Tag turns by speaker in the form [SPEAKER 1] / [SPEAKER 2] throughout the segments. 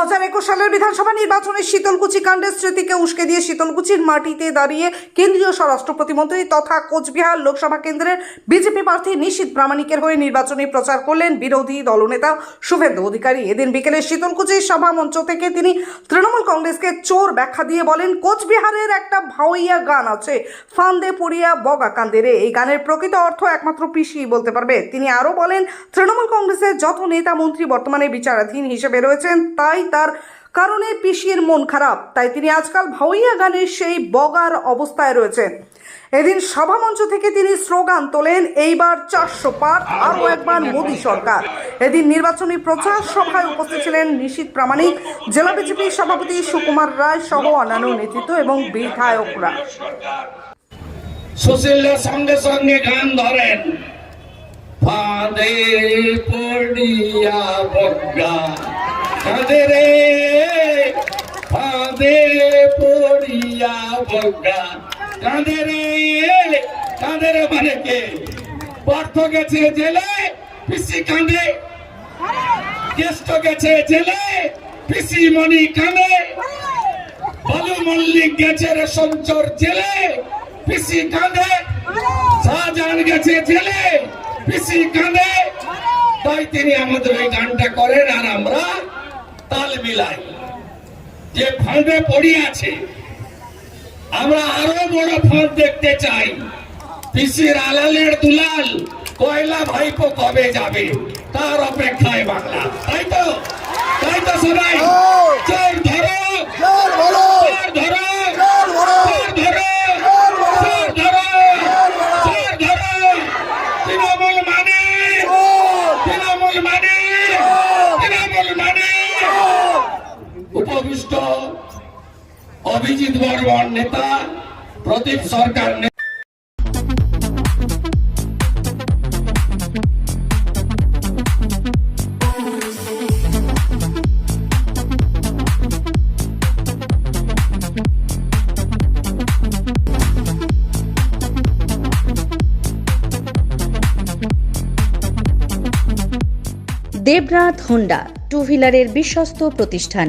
[SPEAKER 1] হাজার একুশ সালের বিধানসভা নির্বাচনে শীতলকুচি কাণ্ডের স্মৃতিকে উস্কে দিয়ে শীতলকুচির মাটিতে দাঁড়িয়ে কেন্দ্রীয় স্বরাষ্ট্র প্রতিমন্ত্রী তথা কোচবিহার লোকসভা কেন্দ্রের বিজেপি প্রার্থী নিশীত প্রামাণিকের হয়ে নির্বাচনী প্রচার করলেন বিরোধী দলনেতা শুভেন্দু অধিকারী। এদিন বিকেলে শীতলকুচির সভা মঞ্চ থেকে তিনি তৃণমূল কংগ্রেসকে চোর ব্যাখ্যা দিয়ে বলেন, কোচবিহারের একটা ভাওয়াইয়া গান আছে, ফান্দে পড়িয়া বগা কান্দে রে এই গানের প্রকৃত অর্থ একমাত্র পিসি বলতে পারবে। তিনি আরও বলেন, তৃণমূল কংগ্রেসের যত নেতা মন্ত্রী বর্তমানে বিচারাধীন হিসেবে রয়েছেন, তাই তার কারণে পিসির মন খারাপ, তাই তিনি আজকাল ভাওয়াইয়া গানের সেই বগার অবস্থায় রয়েছেন। এদিন সভামঞ্চ থেকে তিনি স্লোগান তোলেন, এইবার চারশো পার, আরও একবার মোদী সরকার। এদিন নির্বাচনী প্রচার সভায় উপস্থিত ছিলেন নিশীত প্রামাণিক, জেলা বিজেপি সভাপতি সুকুমার রায় সহ অন্যান্য নেতৃত্ব এবং বিধায়করা।
[SPEAKER 2] সঙ্গে সঙ্গে গান ধরেন। পড়িয়া পড়িয়া বজ্ঞা কাঁদে রে কাঁদে রে মানে কে পার্থ গেছে জেলে, পিসি কাঁদে। জ্যেষ্ঠ গেছে জেলে, পিসি মণি কাঁদে। বালু মল্লিক গেছে রেশম চোর জেলে, পিসি কাঁদে। শাহজাহান গেছে জেলে, পিসি কাঁদে। তাই তিনি আমাদের ওই গানটা করেন আর আমরা তাল মিলাই। যে ফাঁদে পড়ি আছে আমরা আরও বড় ফল দেখতে চাই। পিসির আলালের দুলাল কয়লা ভাইপো কবে যাবে? তার অপেক্ষায় বাংলা। তাই তো? তাই তো সবাই চোর ধরো
[SPEAKER 3] জোর বলো
[SPEAKER 2] চোর ধরো
[SPEAKER 3] জোর বলো
[SPEAKER 2] চোর ধরো
[SPEAKER 3] জোর বলো
[SPEAKER 2] চোর ধরো চোর ধরো তৃণমূল মানে তৃণমূল মানে তৃণমূল মানে উপবিষ্ট অভিজিৎ বর্মন নেতা প্রদীপ সরকার
[SPEAKER 4] দেবনাথ হোন্ডা টু হুইলারের বিশ্বস্ত প্রতিষ্ঠান।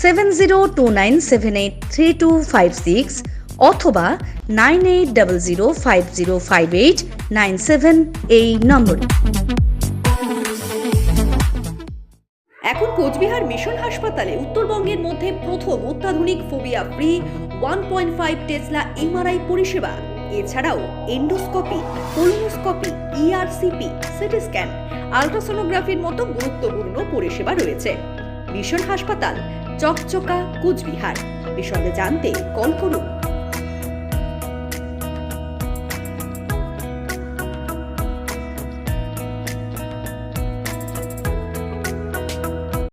[SPEAKER 4] seven zero two nine seven eight three two five six অথবা nine eight double zero five zero five eight nine seven এই নম্বরে
[SPEAKER 5] এখন কোচবিহার মিশন হাসপাতালে উত্তরবঙ্গের মধ্যে প্রথম অত্যাধুনিক phobia free one point five tesla MRI পরিষেবা। এছাড়াও endoscopy, colonoscopy ERCP CT scan, আলট্রাসোনোগ্রাফির মতো গুরুত্বপূর্ণ পরিষেবা রয়েছে। মিশন হাসপাতাল চকচকা কুচবিহার। বিশদে জানতে কল করুন।